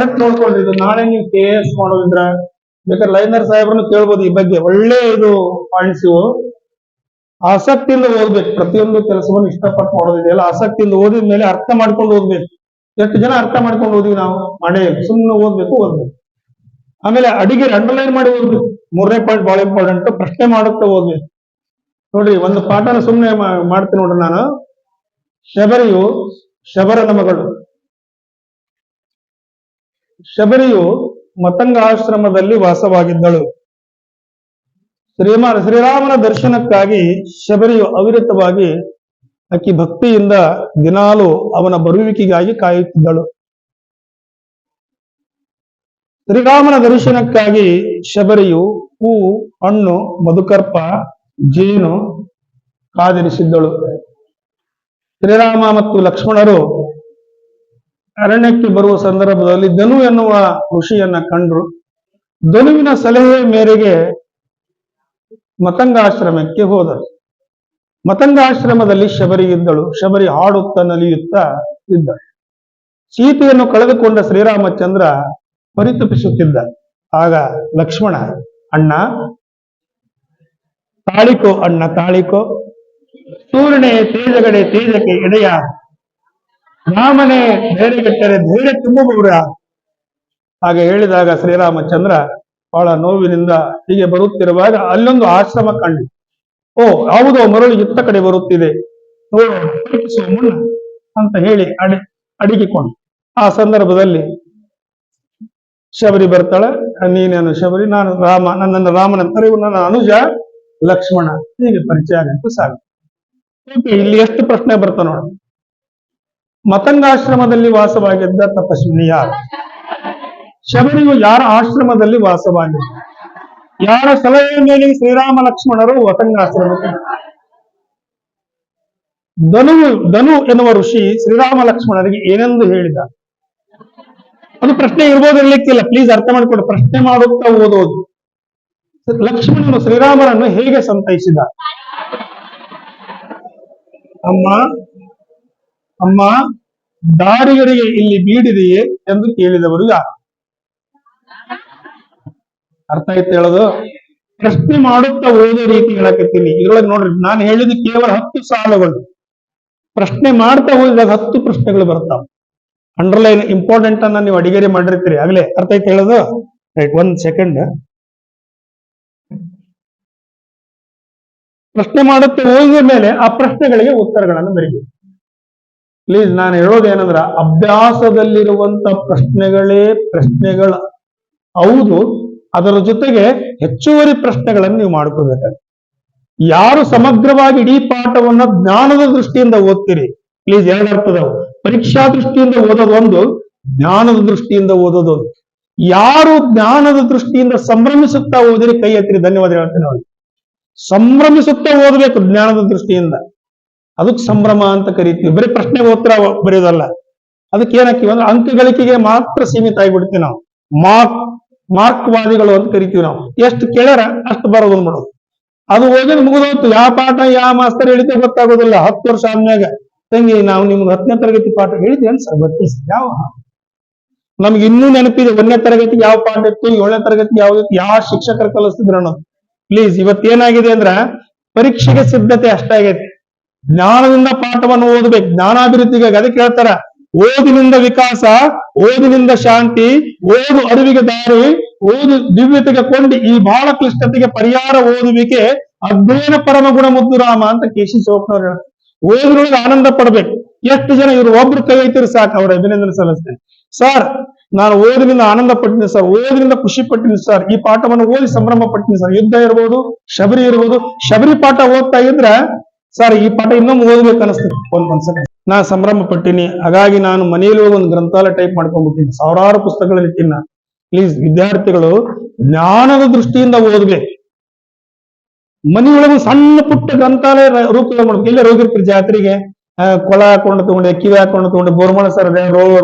Correct ನೋಡ್ಕೊಳ್ರಿ ಇದು ನಾಳೆ ನೀವು ಕೆ ಎಸ್ ಮಾಡೋದಿದ್ರ ಬೇಕಾದ್ರೆ ಲೈನರ್ ಸಾಹೇಬ್ರನ್ನು ಕೇಳ್ಬೋದು ಈ ಬಗ್ಗೆ. ಒಳ್ಳೆ ಇದು ಪಾಯಿಂಟ್ಸ್ ಇವು ಆಸಕ್ತಿಯಿಂದ ಓದ್ಬೇಕು. ಪ್ರತಿಯೊಂದು ಕೆಲಸವನ್ನು ಇಷ್ಟಪಟ್ಟು ಮಾಡೋದಿದೆಯಲ್ಲ, ಆಸಕ್ತಿಯಿಂದ ಓದಿದ ಮೇಲೆ ಅರ್ಥ ಮಾಡ್ಕೊಂಡು ಓದ್ಬೇಕು. ಎಷ್ಟು ಜನ ಅರ್ಥ ಮಾಡ್ಕೊಂಡು ಓದಿವಿ ನಾವು? ಮಾಡೇ ಸುಮ್ಮನೆ ಓದ್ಬೇಕು ಓದ್ಬೇಕು. ಆಮೇಲೆ ಅಡಿಗೆ ಅಂಡರ್ಲೈನ್ ಮಾಡಿ ಓದ್ಬೇಕು. ಮೂರನೇ ಪಾಯಿಂಟ್ ಬಹಳ ಇಂಪಾರ್ಟೆಂಟ್ ಪ್ರಶ್ನೆ ಮಾಡುತ್ತಾ ಓದ್ಬೇಕು. ನೋಡ್ರಿ, ಒಂದು ಪಾಠನ ಸುಮ್ಮನೆ ಮಾಡ್ತೀನಿ ನೋಡ್ರಿ ನಾನು. ಶಬರಿಯು ಶಬರನ ಮಗಳು. ಶಬರಿಯು ಮತಂಗ ಆಶ್ರಮದಲ್ಲಿ ವಾಸವಾಗಿದ್ದಳು. ಶ್ರೀಮ, ಶ್ರೀರಾಮನ ದರ್ಶನಕ್ಕಾಗಿ ಶಬರಿಯು ಅವಿರತವಾಗಿ ಅಕ್ಕಿ ಭಕ್ತಿಯಿಂದ ದಿನಾಲು ಅವನ ಬರುವಿಕೆಗಾಗಿ ಕಾಯುತ್ತಿದ್ದಳು. ಶ್ರೀರಾಮನ ದರ್ಶನಕ್ಕಾಗಿ ಶಬರಿಯು ಹೂ, ಹಣ್ಣು, ಮಧುಕರ್ಪ, ಜೇನು ಕಾದಿರಿಸಿದ್ದಳು. ಶ್ರೀರಾಮ ಮತ್ತು ಲಕ್ಷ್ಮಣರು ಅರಣ್ಯಕ್ಕೆ ಬರುವ ಸಂದರ್ಭದಲ್ಲಿ ಧನು ಎನ್ನುವ ಋಷಿಯನ್ನ ಕಂಡ್ರು. ಧನುವಿನ ಸಲಹೆ ಮೇರೆಗೆ ಮತಂಗಾಶ್ರಮಕ್ಕೆ ಹೋದರು. ಮತಂಗಾಶ್ರಮದಲ್ಲಿ ಶಬರಿ ಇದ್ದಳು. ಶಬರಿ ಹಾಡುತ್ತಾ ನಲಿಯುತ್ತಾ ಇದ್ದ ಸೀತೆಯನ್ನು ಕಳೆದುಕೊಂಡ ಶ್ರೀರಾಮಚಂದ್ರ ಪರಿತಪಿಸುತ್ತಿದ್ದ ಆಗ ಲಕ್ಷ್ಮಣ, ಅಣ್ಣ, ತಾಳಿಕೋ ಅಣ್ಣ, ತಾಳಿಕೋ. ಸೂರ್ಯನೇ ತೇಜಗಡೆ ತೇಜಕ್ಕೆ ಎಡೆಯ ರಾಮನೇ ಬಿಟ್ಟರೆ ಧೈರ್ಯ ತುಂಬುವವರ ಹಾಗೆ ಹೇಳಿದಾಗ ಶ್ರೀರಾಮಚಂದ್ರ ಬಹಳ ನೋವಿನಿಂದ ಹೀಗೆ ಬರುತ್ತಿರುವಾಗ ಅಲ್ಲೊಂದು ಆಶ್ರಮ ಕಂಡು. ಓ, ಯಾವುದೋ ಮರಳು ಇತ್ತ ಕಡೆ ಬರುತ್ತಿದೆ. ಮುನ್ನ ಅಂತ ಹೇಳಿ ಅಡಿ, ಅಡಗಿಕೊಂಡು. ಆ ಸಂದರ್ಭದಲ್ಲಿ ಶಬರಿ ಬರ್ತಾಳೆ. ನೀನೇನು ಶಬರಿ? ನಾನು ರಾಮ ನನ್ನ ರಾಮನ ಇವು ನನ್ನ ಅನುಜ ಲಕ್ಷ್ಮಣ. ಹೀಗೆ ಪರಿಚಯ ಆಗಂತೂ ಸಾಕು ಇಲ್ಲಿ ಎಷ್ಟು ಪ್ರಶ್ನೆ ಬರ್ತಾವ ನೋಡಿ. ಮತಂಗಾಶ್ರಮದಲ್ಲಿ ವಾಸವಾಗಿದ್ದ ತಪಸ್ವಿನಿ ಯಾರು ಶಬರಿಯು ಯಾರ ಆಶ್ರಮದಲ್ಲಿ ವಾಸವಾಗಿದ್ದ? ಯಾರ ಸಲಹೆ ಮೇಲೆ ಶ್ರೀರಾಮ ಲಕ್ಷ್ಮಣರು ಮತಂಗಾಶ್ರಮಕ್ಕೆ ಧನು ಧನು ಎನ್ನುವ ಋಷಿ ಶ್ರೀರಾಮ ಲಕ್ಷ್ಮಣರಿಗೆ ಏನೆಂದು ಹೇಳಿದ? ಅದು ಪ್ರಶ್ನೆ ಇರ್ಬೋದು, ಇರ್ಲಿಕ್ಕಿಲ್ಲ. ಪ್ಲೀಸ್ ಅರ್ಥ ಮಾಡಿಕೊಡು ಪ್ರಶ್ನೆ ಮಾಡುತ್ತಾ ಓದೋದು. ಲಕ್ಷ್ಮಣನು ಶ್ರೀರಾಮನನ್ನು ಹೇಗೆ ಸಂತೈಸಿದ? ಅಮ್ಮ ಅಮ್ಮ ದಾರಿಗರಿಗೆ ಇಲ್ಲಿ ಬೀಡಿದೆಯೇ ಎಂದು ಕೇಳಿದವರು ಯಾರು? ಅರ್ಥ ಆಯ್ತು ಹೇಳೋದು? ಪ್ರಶ್ನೆ ಮಾಡುತ್ತಾ ಓದೋ ರೀತಿ ಹೇಳಕತ್ತೀನಿ. ಇದ್ರೊಳಗೆ ನೋಡ್ರಿ, ನಾನು ಹೇಳಿದ ಕೇವಲ ಹತ್ತು ಸಾಲುಗಳು. ಪ್ರಶ್ನೆ ಮಾಡ್ತಾ ಓದಿದಾಗ ಹತ್ತು ಪ್ರಶ್ನೆಗಳು ಬರ್ತಾವ. ಅಂಡರ್ಲೈನ್ ಇಂಪಾರ್ಟೆಂಟ್ ಅನ್ನ ನೀವು ಅಡಿಗೆರಿ ಮಾಡಿರ್ತೀರಿ. ಆಗ್ಲೇ, ಅರ್ಥ ಆಯ್ತು ಹೇಳೋದು? ರೈಟ್ ಒಂದ್ ಸೆಕೆಂಡ್ ಪ್ರಶ್ನೆ ಮಾಡುತ್ತಾ ಓದಿದ ಮೇಲೆ ಆ ಪ್ರಶ್ನೆಗಳಿಗೆ ಉತ್ತರಗಳನ್ನು ಬರೀಬೇಕು. ಪ್ಲೀಸ್ ನಾನು ಹೇಳೋದೇನಂದ್ರ ಅಭ್ಯಾಸದಲ್ಲಿರುವಂತ ಪ್ರಶ್ನೆಗಳೇ ಪ್ರಶ್ನೆಗಳ. ಹೌದು, ಅದರ ಜೊತೆಗೆ ಹೆಚ್ಚುವರಿ ಪ್ರಶ್ನೆಗಳನ್ನು ನೀವು ಮಾಡ್ಕೋಬೇಕಾಗುತ್ತೆ ಯಾರು ಸಮಗ್ರವಾಗಿ ಇಡೀ ಪಾಠವನ್ನ ಜ್ಞಾನದ ದೃಷ್ಟಿಯಿಂದ ಓದ್ತೀರಿ? ಪ್ಲೀಸ್ ಎರಡು ಪರೀಕ್ಷಾ ದೃಷ್ಟಿಯಿಂದ ಓದೋದು ಒಂದು, ಜ್ಞಾನದ ದೃಷ್ಟಿಯಿಂದ ಓದೋದು ಒಂದು. ಯಾರು ಜ್ಞಾನದ ದೃಷ್ಟಿಯಿಂದ ಸಂಭ್ರಮಿಸುತ್ತಾ ಓದಿರಿ, ಕೈ ಎತ್ತಿರಿ ಧನ್ಯವಾದ ಹೇಳ್ತೇನೆ ಸಂಭ್ರಮಿಸುತ್ತಾ ಓದಬೇಕು ಜ್ಞಾನದ ದೃಷ್ಟಿಯಿಂದ. ಅದಕ್ಕೆ ಸಂಭ್ರಮ ಅಂತ ಕರಿತೀವಿ. ಬರೀ ಪ್ರಶ್ನೆಗೆ ಉತ್ತರ ಬರೆಯೋದಲ್ಲ. ಅದಕ್ಕೆ ಏನಾಕ್ತೀವಿ ಅಂದ್ರೆ ಅಂಕ ಗಳಿಕೆಗೆ ಮಾತ್ರ ಸೀಮಿತ ಆಗಿಬಿಡ್ತೀವಿ ನಾವು. ಮಾರ್ಕ್, ಮಾರ್ಕ್ವಾದಿಗಳು ಅಂತ ಕರಿತೀವಿ ನಾವು. ಎಷ್ಟು ಕೇಳ್ಯಾರ ಅಷ್ಟು ಬರೋದು ಮಾಡೋದು ಅದು ಹೋಗಿ ಮುಗಿದೋತು ಯಾವ ಪಾಠ ಯಾವ ಮಾಸ್ತರ್ ಹೇಳಿದ್ರೆ ಗೊತ್ತಾಗೋದಿಲ್ಲ. ಹತ್ತು ವರ್ಷ ಆದ್ಮ್ಯಾಗ. ತಂಗಿ, ನಾವು ನಿಮ್ಗೆ ಹತ್ತನೇ ತರಗತಿ ಪಾಠ ಹೇಳಿದ್ವಿ ಸರ್? ಗೊತ್ತಿಸ್ ಯಾವ? ನಮ್ಗೆ ಇನ್ನೂ ನೆನಪಿದೆ. ಒಂದನೇ ತರಗತಿ ಯಾವ ಪಾಠ ಇತ್ತು, ಏಳನೇ ತರಗತಿ ಯಾವ್ದಿತ್ತು ಯಾವ ಶಿಕ್ಷಕರು ಕಲಿಸ್ತಿದ್ರು ಅನ್ನೋದು. ಪ್ಲೀಸ್ ಇವತ್ತೇನಾಗಿದೆ ಅಂದ್ರ ಪರೀಕ್ಷೆಗೆ ಸಿದ್ಧತೆ ಅಷ್ಟಾಗೈತೆ ಜ್ಞಾನದಿಂದ ಪಾಠವನ್ನು ಓದಬೇಕು. ಜ್ಞಾನಾಭಿವೃದ್ಧಿಗೆ ಅದಕ್ಕೆ ಹೇಳ್ತಾರ ಓದಿನಿಂದ ವಿಕಾಸ, ಓದಿನಿಂದ ಶಾಂತಿ, ಓದು ಅರಿವಿಗೆ ದಾರಿ, ಓದು ದಿವ್ಯತೆಗೆ ಕೊಂಡಿ, ಈ ಬಹಳ ಕ್ಲಿಷ್ಟತೆಗೆ ಪರಿಹಾರ ಓದುವಿಕೆ ಅಧ್ಯಯನ ಪರಮ ಗುಣ ಮುದ್ದುರಾಮ ಅಂತ ಕೇಶಿ ಶಿವಪ್ಪನವ್ರು ಹೇಳ್ತಾರೆ. ಓದಿನೊಳಗೆ ಆನಂದ ಪಡ್ಬೇಕು. ಎಷ್ಟು ಜನ ಇವರು ಒಬ್ರು ಕೈ ಐತಿರು ಸಾಕು ಅವರ ಅಭಿನಂದನೆ ಸಲ್ಲಿಸ್ತೇನೆ. ಸರ್, ನಾನು ಓದಿನಿಂದ ಆನಂದ ಪಟ್ಟಿನಿ ಸರ್. ಓದಿನಿಂದ ಖುಷಿ ಪಟ್ಟಿನಿ ಸರ್. ಈ ಪಾಠವನ್ನು ಓದಿ ಸಂಭ್ರಮ ಪಟ್ಟಿನಿ ಸರ್. ಯುದ್ಧ ಇರ್ಬೋದು, ಶಬರಿ ಇರ್ಬೋದು, ಶಬರಿ ಪಾಠ ಓದ್ತಾ ಇದ್ರ ಸರ್ ಈ ಪಾಠ ಇನ್ನೂ ಓದ್ಬೇಕು ಅನಿಸ್ತದೆ. ಒಂದ್ ಒಂದ್ ಸೆಕೆಂಡ್ ನಾ ಸಂಭ್ರಮ ಪಟ್ಟಿನಿ. ಹಾಗಾಗಿ ನಾನು ಮನೆಯಲ್ಲಿ ಒಂದು ಗ್ರಂಥಾಲಯ ಟೈಪ್ ಮಾಡ್ಕೊಂಡ್ಬಿಟ್ಟಿನಿ. ಸಾವಿರಾರು ಪುಸ್ತಕಗಳನ್ನ ಇಟ್ಟಿನ. ಪ್ಲೀಸ್ ವಿದ್ಯಾರ್ಥಿಗಳು, ಜ್ಞಾನದ ದೃಷ್ಟಿಯಿಂದ ಓದ್ಬೇಕು ಮನೆಯೊಳಗೆ ಸಣ್ಣ ಪುಟ್ಟ ಗ್ರಂಥಾಲಯ ರೂಪ ಮಾಡ್ಬೇಕು. ಇಲ್ಲೇ ಹೋಗಿರ್ತೀರಿ ಜಾತ್ರೆಗೆ. ಕೊಳ ಹಾಕೊಂಡು ತಗೊಂಡೆ, ಕಿವಿ ಹಾಕೊಂಡು ತಗೊಂಡೆ, ಬೋರ್ಮಳ ಸರ್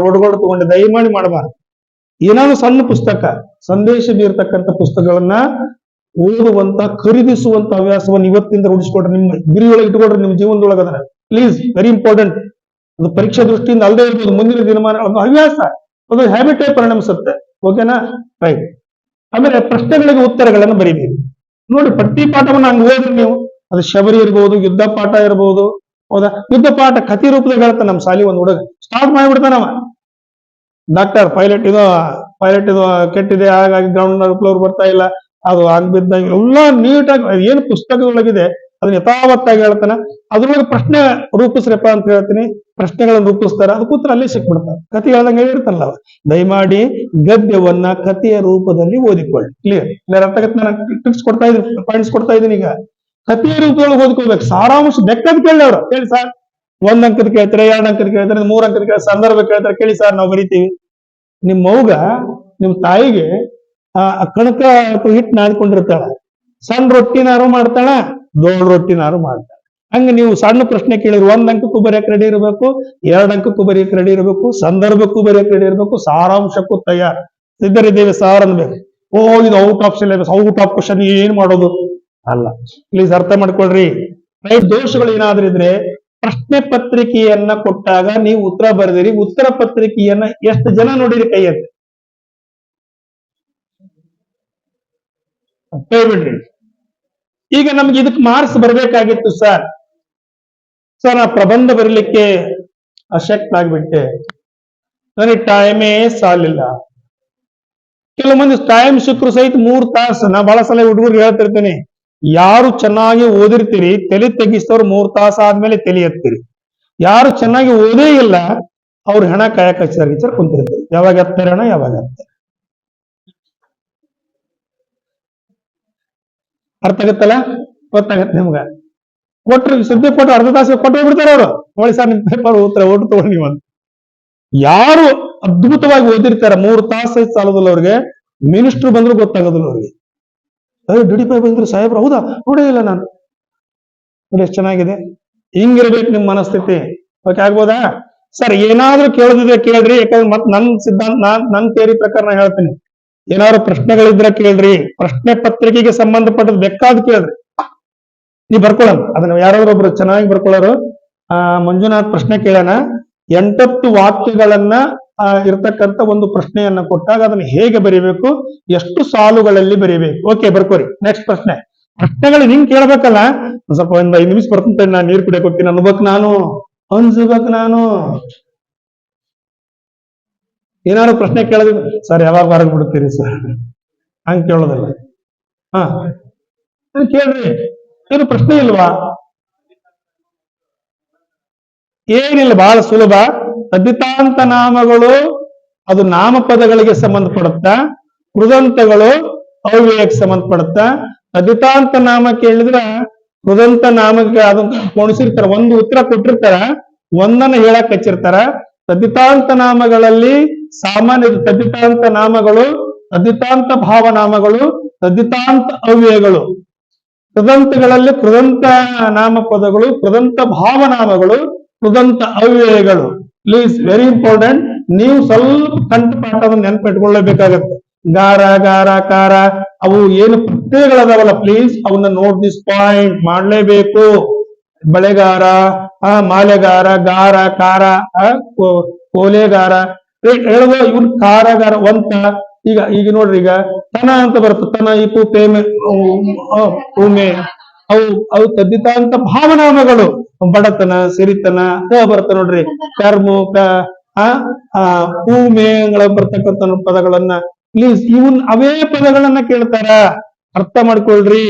ರೋಡ್ಗಳು ತಗೊಂಡೆ, ದಯಮಾಡಿ ಮಾಡಬಾರ್ದು. ಏನಾದ್ರು ಸಣ್ಣ ಪುಸ್ತಕ, ಸಂದೇಶ ಬೀರ್ತಕ್ಕಂಥ ಪುಸ್ತಕಗಳನ್ನ ಓದುವಂತ, ಖರೀದಿಸುವಂತ ಹವ್ಯಾಸವನ್ನು ಇವತ್ತಿಂದ ರೂಢಿಸ್ಕೊಡ್ರಿ ನಿಮ್ಮ ಗುರಿಯೊಳಗೆ ಇಟ್ಕೊಡ್ರಿ ನಿಮ್ಮ ಜೀವನದೊಳಗೆ ಅದನ್ನ ಪ್ಲೀಸ್ ವೆರಿ ಇಂಪಾರ್ಟೆಂಟ್ ಅದು ಪರೀಕ್ಷಾ ದೃಷ್ಟಿಯಿಂದ ಅಲ್ಲದೆ ಇರ್ಬೋದು, ಮುಂದಿನ ದಿನಮಾನ ಒಂದು ಹವ್ಯಾಸ. ಅದು ಹ್ಯಾಬಿಟ್ ಪರಿಣಮಿಸುತ್ತೆ. ಓಕೆನಾ ರೈಟ್ ಆಮೇಲೆ ಪ್ರಶ್ನೆಗಳಿಗೆ ಉತ್ತರಗಳನ್ನು ಬರೀಬೇಕು. ನೋಡಿ ಪ್ರತಿ ಪಾಠವನ್ನು ಹಂಗ ಓದ್ರಿ ನೀವು. ಅದು ಶಬರಿ ಇರ್ಬೋದು, ಯುದ್ಧ ಪಾಠ ಇರ್ಬೋದು. ಹೌದಾ? ಯುದ್ಧ ಪಾಠ ಕಥೆ ರೂಪದಾಗ ಹೇಳ್ತಾನೆ ನಮ್ಮ ಶಾಲಿ ಒಂದು ಹುಡುಗ. ಸ್ಟಾರ್ಟ್ ಮಾಡಿಬಿಡ್ತಾನವ. ಡಾಕ್ಟರ್ ಪೈಲಟ್ ಇದು ಪೈಲಟ್ ಇದು ಕೆಟ್ಟಿದೆ, ಹಾಗಾಗಿ ಗ್ರೌಂಡ್ ಫ್ಲೋರ್ ಬರ್ತಾ ಇಲ್ಲ. ಅದು ಆಗ್ಬಿದ್ದ ಎಲ್ಲ ನೀಟಾಗಿ ಏನು ಪುಸ್ತಕದೊಳಗಿದೆ, ಅದನ್ನ ಯಥಾವತ್ತಾಗಿ ಹೇಳ್ತಾನೆ. ಅದ್ರೊಳಗೆ ಪ್ರಶ್ನೆ ರೂಪಿಸ್ರಪ್ಪ ಅಂತ ಹೇಳ್ತೀನಿ. ಪ್ರಶ್ನೆಗಳನ್ನು ರೂಪಿಸ್ತಾರೆ. ಅದು ಕೂತ್ರ ಅಲ್ಲೇ ಸಿಕ್ಬಿಡ್ತಾರೆ. ಕಥೆ ಹೇಳ್ದಂಗೆ ಹೇಳಿರ್ತಾನಲ್ಲ. ದಯಮಾಡಿ ಗದ್ಯವನ್ನ ಕಥೆಯ ರೂಪದಲ್ಲಿ ಓದಿಕೊಳ್ಳಿ. ಕ್ಲಿಯರ್ ಕ್ಲಿಯರ್ ಅರ್ಥ ಆಗತ್ತೆ ನಾನು? ಟಿಪ್ಸ್ ಕೊಡ್ತಾ ಇದ್ದೀನಿ ಪಾಯಿಂಟ್ಸ್ ಕೊಡ್ತಾ ಇದ್ದೀನಿ ಈಗ. ಕಥೆಯ ರೂಪದೊಳಗೆ ಓದ್ಕೊಳ್ಬೇಕು. ಸಾರಾಂಶ ಬೆಕ್ಕದ್ ಕೇಳಿ ಅವರು. ಕೇಳಿ ಸರ್. ಒಂದ್ ಅಂಕದ ಕೇಳ್ತಾರೆ, ಎರಡ್ ಅಂಕದ ಕೇಳ್ತಾರೆ, ಮೂರ್ ಅಂಕದ ಕೇಳ್ತಾರೆ, ಸಂದರ್ಭ ಕೇಳ್ತಾರೆ. ಕೇಳಿ ಸರ್, ನಾವು ಬರಿತೀವಿ. ನಿಮ್ಮ ಮೌಗ, ನಿಮ್ ತಾಯಿಗೆ ಆ, ಕಣಕ ಹಿಟ್ಟು ನಾದ್ಕೊಂಡಿರ್ತಾಳ ಸಣ್ಣ ರೊಟ್ಟಿನಾರು ಮಾಡ್ತಾಳ, ದೊಡ್ಡ ರೊಟ್ಟಿನಾರು ಮಾಡ್ತಾಳ. ಹಂಗ ನೀವು ಸಣ್ಣ ಪ್ರಶ್ನೆ ಕೇಳಿದ್ರು ಒಂದ್ ಅಂಕಕ್ಕೂ ಬರೆಯಕ್ ರೆಡಿ ಇರಬೇಕು, ಎರಡ್ ಅಂಕಕ್ಕೂ ಬರೆಯಕ್ ರೆಡಿ ಇರಬೇಕು, ಸಂದರ್ಭಕ್ಕೂ ಬರೆಯಕ್ ರೆಡಿ ಇರಬೇಕು, ಸಾರಾಂಶಕ್ಕೂ ತಯಾರ. ಸಿದ್ಧರಿದ್ದೇವೆ ಸಾರ್ ಅನ್ಬೇಕು ಓ, ಇದು out of syllabus out of question ಏನ್ ಮಾಡೋದು? ಅಲ್ಲ. ಪ್ಲೀಸ್ ಅರ್ಥ ಮಾಡ್ಕೊಳ್ರಿ. ರೈಟ್, ದೋಷಗಳು ಏನಾದ್ರೂ ಇದ್ರೆ ಪ್ರಶ್ನೆ ಪತ್ರಿಕೆಯನ್ನ ಕೊಟ್ಟಾಗ ನೀವು ಉತ್ತರ ಬರೆದಿರಿ, ಉತ್ತರ ಪತ್ರಿಕೆಯನ್ನ ಎಷ್ಟು ಜನ ನೋಡಿರಿ ಕೈ ಕೈ ಈಗ ನಮ್ಗೆ ಇದಕ್ಕೆ ಮಾರ್ಕ್ಸ್ ಬರ್ಬೇಕಾಗಿತ್ತು ಸರ್ ಸರ್ ಆ ಪ್ರಬಂಧ ಬರಲಿಕ್ಕೆ ಅಶಕ್ತ ಆಗ್ಬಿಟ್ಟೆ. ನನಗೆ ಟೈಮೇ ಸಾಲಿಲ್ಲ. ಕೆಲವು ಟೈಮ್ ಶುಕ್ರ ಸಹಿತ ಮೂರ್ ತಾಸು. ನಾ ಬಹಳ ಸಲ ಹುಡುಗರು ಹೇಳ್ತಿರ್ತೀನಿ, ಯಾರು ಚೆನ್ನಾಗಿ ಓದಿರ್ತೀರಿ, ತಲೆ ತೆಗಿಸ್ತವ್ರು ಮೂರ್ ತಾಸು ಆದ್ಮೇಲೆ ತಲೆ ಎತ್ತೀರಿ. ಯಾರು ಚೆನ್ನಾಗಿ ಓದೇ ಇಲ್ಲ, ಅವ್ರ ಹೆಣ ಕಾಯಕ ಹಚ್ಚಿದಾರ. ಕುಂತಿರ್ತೀರಿ ಯಾವಾಗ ಎತ್ತಾರೆ ಯಾವಾಗ ಎತ್ತಾರೆ. ಅರ್ಥ ಆಗತ್ತಲ್ಲ? ಗೊತ್ತಾಗತ್ತೆ ನಿಮ್ಗ. ಕೊಟ್ರು ಸುದ್ದಿ ಕೊಟ್ಟು ಅರ್ಧ ತಾಸು ಕೊಟ್ಟು ಹೋಗ್ಬಿಡ್ತಾರ ಅವರು. ನೋಡಿ ಸರ್ ನಿಮ್ ಪೇಪರ್ ಉತ್ತರ ಓಟು ತಗೊಂಡು ನೀವು ಅಂತ. ಯಾರು ಅದ್ಭುತವಾಗಿ ಓದಿರ್ತಾರ ಮೂರು ತಾಸು ಸಾಲದಲ್ಲಿ ಅವ್ರಿಗೆ. ಮಿನಿಸ್ಟರ್ ಬಂದ್ರು ಗೊತ್ತಾಗೋದಿಲ್ಲ ಅವ್ರಿಗೆ. ಡಿಡಿ ಪೇ ಬಂದ್ರು ಸಾಹೇಬ್ರು, ಹೌದಾ? ನೋಡೇ ಇಲ್ಲ ನಾನು. ನೋಡಿ ಎಷ್ಟು ಚೆನ್ನಾಗಿದೆ. ಹಿಂಗಿರ್ಬೇಕು ನಿಮ್ ಮನಸ್ಥಿತಿ. ಓಕೆ ಆಗ್ಬೋದಾ? ಸರ್, ಏನಾದ್ರೂ ಕೇಳದಿದ್ರೆ ಕೇಳ್ರಿ, ಯಾಕಂದ್ರೆ ಮತ್ ನನ್ ಸಿದ್ಧಾಂತ ನಾನ್ ನನ್ ತೇರಿ ಪ್ರಕಾರ ಹೇಳ್ತೀನಿ. ಏನಾದ್ರು ಪ್ರಶ್ನೆಗಳಿದ್ರೆ ಕೇಳ್ರಿ. ಪ್ರಶ್ನೆ ಪತ್ರಿಕೆಗೆ ಸಂಬಂಧಪಟ್ಟದ್ ಬೇಕಾದ್ ಕೇಳ್ರಿ. ನೀ ಬರ್ಕೊಳ್ಳೋಣ. ಅದನ್ನ ಯಾರಾದ್ರೂ ಒಬ್ರು ಚೆನ್ನಾಗಿ ಬರ್ಕೊಳ್ಳೋರು. ಆ, ಮಂಜುನಾಥ್ ಪ್ರಶ್ನೆ ಕೇಳೋಣ. ಎಂಟತ್ತು ವಾಕ್ಯಗಳನ್ನ ಇರ್ತಕ್ಕಂಥ ಒಂದು ಪ್ರಶ್ನೆಯನ್ನ ಕೊಟ್ಟಾಗ ಅದನ್ನ ಹೇಗೆ ಬರೀಬೇಕು? ಎಷ್ಟು ಸಾಲುಗಳಲ್ಲಿ ಬರೀಬೇಕು? ಓಕೆ, ಬರ್ಕೋರಿ. ನೆಕ್ಸ್ಟ್ ಪ್ರಶ್ನೆ. ಪ್ರಶ್ನೆಗಳು ಹಿಂಗ್ ಕೇಳ್ಬೇಕಲ್ಲ? ಸ್ವಲ್ಪ ಒಂದ್ ಐದು ನಿಮಿಷ ಬರ್ತಂತ ನಾನು, ನೀರ್ ಕುಡಿಯಕ್ ಹೋಗ್ತೀನಿ ಅನ್ಬೇಕು ನಾನು. ಅನ್ಸ್ಬೇಕು ನಾನು. ಏನಾದ್ರು ಪ್ರಶ್ನೆ ಕೇಳಿದ್ರೆ, ಸರ್, ಯಾವಾಗ ಹೊರಗೆ ಬಿಡ್ತೀರಿ, ಸರ್? ಹಂಗೆ ಕೇಳೋದಲ್ಲ. ಹಾ. ಕೇಳ್ರಿ? ಏನು ಪ್ರಶ್ನೆ ಇಲ್ವಾ? ಏನಿಲ್ಲ ಬಹಳ ಸುಲಭ. ತದ್ದಿತಾಂತ ನಾಮಗಳು, ಅದು ನಾಮಪದಗಳಿಗೆ ಸಂಬಂಧಪಡುತ್ತಾ? ಕೃದಂತಗಳು ಅವ್ಯಯಕ್ಕೆ ಸಂಬಂಧಪಡುತ್ತಾ? ತದ್ದಿತಾಂತ ನಾಮ ಕೇಳಿದ್ರ ಕೃದಂತ ನಾಮಕ್ಕೆ ಅದು ಕೊಣಿಸಿರ್ತಾರ. ಒಂದು ಉತ್ತರ ಕೊಟ್ಟಿರ್ತಾರ, ಒಂದನ್ನ ಹೇಳಕ್ ಹಚ್ಚಿರ್ತಾರ. ತದ್ದಿತಾಂತ ನಾಮಗಳಲ್ಲಿ ಸಾಮಾನ್ಯ ತದ್ದಿತಾಂತ ನಾಮಗಳು ತದ್ದಿತಾಂತ ಭಾವನಾಮಗಳು ತದ್ದಿತಾಂತ ಅವ್ಯಯಗಳು. ಕೃದಂತಗಳಲ್ಲಿ ಕೃದಂತ ನಾಮಪದಗಳು, ಕೃದಂತ ಭಾವನಾಮಗಳು, ಕೃದಂತ ಅವ್ಯಯಗಳು. ಪ್ಲೀಸ್ ವೆರಿ ಇಂಪಾರ್ಟೆಂಟ್ ನೀವು ಸ್ವಲ್ಪ ಕಂಠಪಾಠವನ್ನು ನೆನಪಿಟ್ಕೊಳ್ಳಬೇಕಾಗತ್ತೆ. ಗಾರ ಗಾರ, ಕಾರ, ಅವು ಏನು ಪ್ರತ್ಯಯಗಳದಾವಲ್ಲ ಪ್ಲೀಸ್ ಅವನ್ನ ನೋಟ್ ದಿಸ್ ಪಾಯಿಂಟ್ ಮಾಡ್ಲೇಬೇಕು. ಬಳೆಗಾರ, ಆ, ಮಾಲೆಗಾರ, ಗಾರ, ಕಾರ ಕೋಲೆಗಾರ ಹೇಳುವ ಇವ್ನ ಕಾರಾಗಾರ ಒಂತ ಈಗ ಈಗ ನೋಡ್ರಿ, ಈಗ ತನ ಅಂತ ಬರುತ್ತೆ. ತನ ಇಪು ಪ್ರೇಮೆ ಉಮೆ ಅವು ಅವು ತದ್ದಿತಾಂತ ಭಾವನಾಮಗಳು. ಬಡತನ, ಸಿರಿತನ ಬರುತ್ತೆ ನೋಡ್ರಿ. ಕರ್ಮ ಊಮೆಗಳ ಬರ್ತಕ್ಕಂಥ ಪದಗಳನ್ನ. ಪ್ಲೀಸ್ ಇವನ್ ಅವೇ ಪದಗಳನ್ನ ಕೇಳ್ತಾರ. ಅರ್ಥ ಮಾಡ್ಕೊಳ್ರಿ.